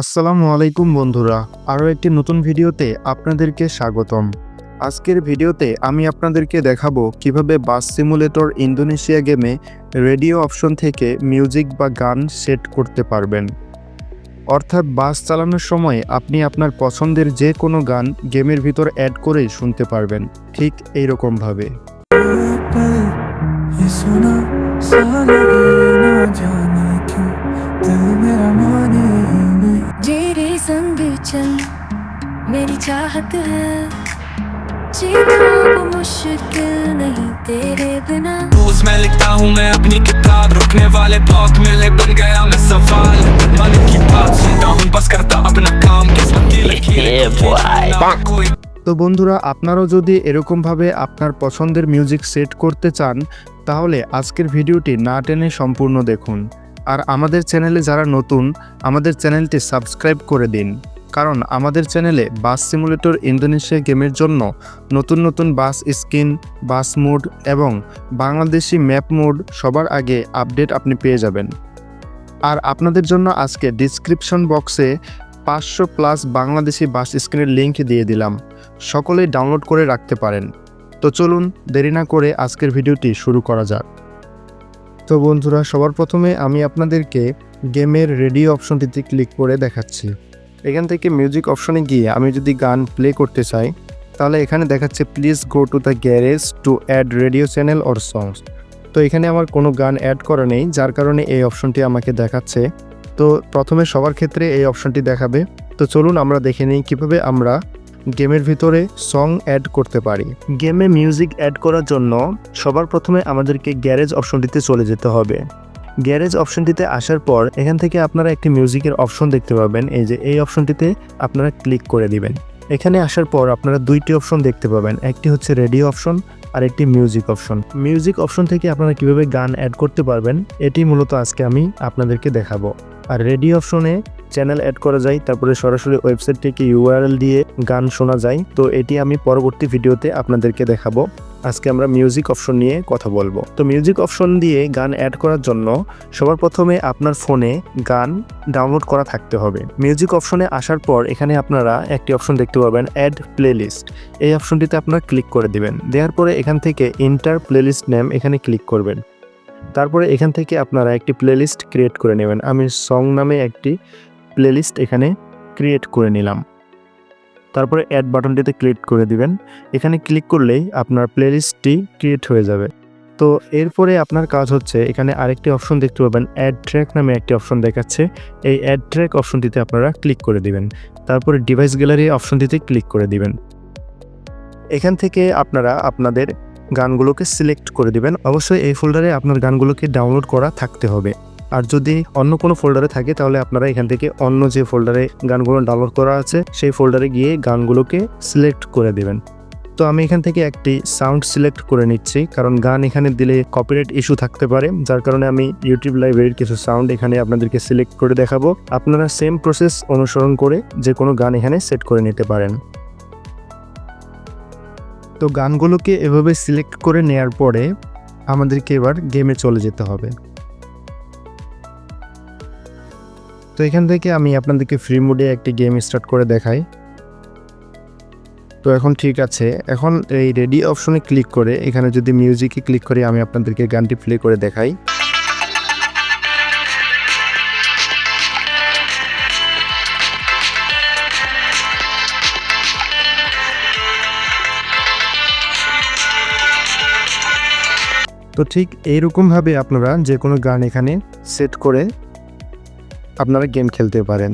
আসসালামু আলাইকুম বন্ধুরা, আরও একটি নতুন ভিডিওতে আপনাদেরকে স্বাগতম। আজকের ভিডিওতে আমি আপনাদেরকে দেখাবো কীভাবে বাস সিমুলেটর ইন্দোনেশিয়া গেমে রেডিও অপশন থেকে মিউজিক বা গান সেট করতে পারবেন। অর্থাৎ বাস চালানোর সময় আপনি আপনার পছন্দের যে কোনো গান গেমের ভিতর অ্যাড করে শুনতে পারবেন, ঠিক এইরকমভাবে। पल संग चल मेरी चाहत है जीना वो मुश्किल नहीं तेरे बिना रोज मैं लिखता हूँ मैं अपनी किताब रुकने वाले ब्लॉक मिले बन गया मैं सवाल मन की बात सुनता हूँ बस करता अपना काम किस्मत की लकीरें खुद ही ना कोई তো বন্ধুরা আপনারাও যদি এরকমভাবে আপনার পছন্দের মিউজিক সেট করতে চান তাহলে আজকের ভিডিওটি না টেনে সম্পূর্ণ দেখুন আর আমাদের চ্যানেলে যারা নতুন আমাদের চ্যানেলটি সাবস্ক্রাইব করে দিন কারণ আমাদের চ্যানেলে বাস সিমুলেটর ইন্দোনেশিয়া গেমের জন্য নতুন নতুন বাস স্কিন, বাস মোড এবং বাংলাদেশি ম্যাপ মোড সবার আগে আপডেট আপনি পেয়ে যাবেন। আর আপনাদের জন্য আজকে ডিসক্রিপশন বক্সে পাঁচশো প্লাস বাংলাদেশি বাস স্ক্রিনের লিঙ্ক দিয়ে দিলাম। সকলেই ডাউনলোড করে রাখতে পারেন। তো চলুন দেরি না করে আজকের ভিডিওটি শুরু করা যাক। তো বন্ধুরা, সবার প্রথমে আমি আপনাদেরকে গেমের রেডিও অপশনটিতে ক্লিক করে দেখাচ্ছি। এখান থেকে মিউজিক অপশনে গিয়ে আমি যদি গান প্লে করতে চাই, তাহলে এখানে দেখাচ্ছে please go to the garage to add radio channel or songs তো এখানে আমার কোনো গান অ্যাড করা নেই, যার কারণে এই অপশনটি আমাকে দেখাচ্ছে। তো প্রথমে সবার ক্ষেত্রে এই অপশনটি দেখাবে। তো চলুন আমরা দেখে নিই কীভাবে আমরা গেমের ভিতরে সং অ্যাড করতে পারি। গেমে মিউজিক অ্যাড করার জন্য সবার প্রথমে আমাদেরকে গ্যারেজ অপশনটিতে চলে যেতে হবে। গ্যারেজ অপশনটিতে আসার পর এখান থেকে আপনারা একটি মিউজিকের অপশন দেখতে পাবেন। এই যে এই অপশনটিতে আপনারা ক্লিক করে দিবেন। এখানে আসার পর আপনারা দুইটি অপশন দেখতে পাবেন। একটি হচ্ছে রেডিও অপশন আর একটি মিউজিক অপশন। মিউজিক অপশন থেকে আপনারা কীভাবে গান অ্যাড করতে পারবেন, এটি মূলত আজকে আমি আপনাদেরকে দেখাবো। আর রেডিও অপশনে চ্যানেল অ্যাড করা যায়, তারপরে সরাসরি ওয়েবসাইট থেকে ইউআরএল দিয়ে গান শোনা যায়। তো এটি আমি পরবর্তী ভিডিওতে আপনাদেরকে দেখাবো। আজকে আমরা মিউজিক অপশন নিয়ে কথা বলব। তো মিউজিক অপশন দিয়ে গান অ্যাড করার জন্য সবার প্রথমে আপনার ফোনে গান ডাউনলোড করা থাকতে হবে। মিউজিক অপশনে আসার পর এখানে আপনারা একটি অপশন দেখতে পাবেন অ্যাড প্লেলিস্ট এই অপশনটিতে আপনারা ক্লিক করে দিবেন। দেওয়ার পরে এখান থেকে ইন্টার প্লেলিস্ট নেম এখানে ক্লিক করবেন। তারপরে এখান থেকে আপনারা একটি প্লেলিস্ট ক্রিয়েট করে নেবেন। আমি সং নামে একটি প্লেলিস্ট এখানে ক্রিয়েট করে নিলাম। তারপরে অ্যাড বাটনটিতে ক্লিক করে দিবেন। এখানে ক্লিক করলেই আপনার প্লেলিস্টটি ক্রিয়েট হয়ে যাবে। তো এরপরে আপনার কাজ হচ্ছে, এখানে আরেকটি অপশন দেখতে পাবেন অ্যাড ট্র্যাক নামে একটি অপশন দেখাচ্ছে। এই অ্যাড ট্র্যাক অপশনটিতে আপনারা ক্লিক করে দিবেন। তারপরে ডিভাইস গ্যালারি অপশনটিতে ক্লিক করে দিবেন। এখান থেকে আপনারা আপনাদের গানগুলোকে সিলেক্ট করে দিবেন। অবশ্যই এই ফোল্ডারে আপনার গানগুলোকে ডাউনলোড করা থাকতে হবে। আর যদি অন্য কোনো ফোল্ডারে থাকে, তাহলে আপনারা এখান থেকে অন্য যে ফোল্ডারে গানগুলো ডাউনলোড করা আছে, সেই ফোল্ডারে গিয়ে গানগুলোকে সিলেক্ট করে দেবেন। তো আমি এখান থেকে একটি সাউন্ড সিলেক্ট করে নিচ্ছি, কারণ গান এখানে দিলে কপিরাইট ইস্যু থাকতে পারে, যার কারণে আমি ইউটিউব লাইব্রেরির কিছু সাউন্ড এখানে আপনাদেরকে সিলেক্ট করে দেখাবো। আপনারা সেম প্রসেস অনুসরণ করে যে কোনো গান এখানে সেট করে নিতে পারেন। তো গানগুলোকে এভাবে সিলেক্ট করে নেয়ার পরে আমাদেরকে এবার গেমে চলে যেতে হবে। তো এখান থেকে আমি আপনাদেরকে ফ্রি মোডে একটি গেম স্টার্ট করে দেখাই। তো এখন ঠিক আছে, এখন এই রেডি অপশনে ক্লিক করে, এখানে যদি মিউজিকে ক্লিক করে, আমি আপনাদেরকে গানটি প্লে করে দেখাই। তো ঠিক এইরকমভাবে আপনারা যে কোনো গান এখানে সেট করে আপনারা গেম খেলতে পারেন।